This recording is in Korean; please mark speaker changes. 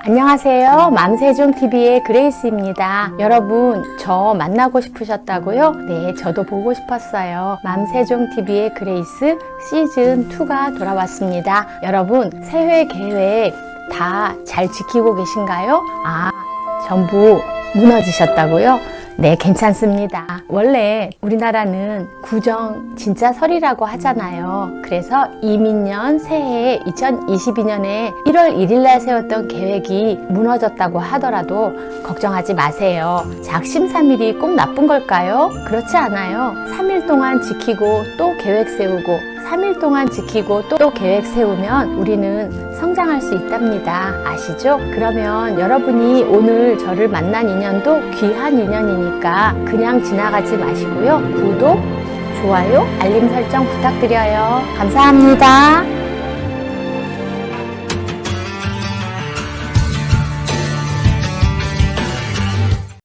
Speaker 1: 안녕하세요. 맘세종TV의 그레이스입니다. 여러분, 저 만나고 싶으셨다고요? 네, 저도 보고 싶었어요. 맘세종TV의 그레이스 시즌2가 돌아왔습니다. 여러분, 새해 계획 다 잘 지키고 계신가요? 아, 전부 무너지셨다고요? 네, 괜찮습니다. 원래 우리나라는 구정 진짜 설이라고 하잖아요. 그래서 이민년 새해 2022년에 1월 1일 날 세웠던 계획이 무너졌다고 하더라도 걱정하지 마세요. 작심삼일이 꼭 나쁜 걸까요? 그렇지 않아요. 3일 동안 지키고 또 계획 세우고 3일 동안 지키고 또, 또 계획 세우면 우리는 성장할 수 있답니다. 아시죠? 그러면 여러분이 오늘 저를 만난 인연도 귀한 인연이니 까 그냥 지나가지 마시고요. 구독, 좋아요, 알림 설정 부탁드려요. 감사합니다.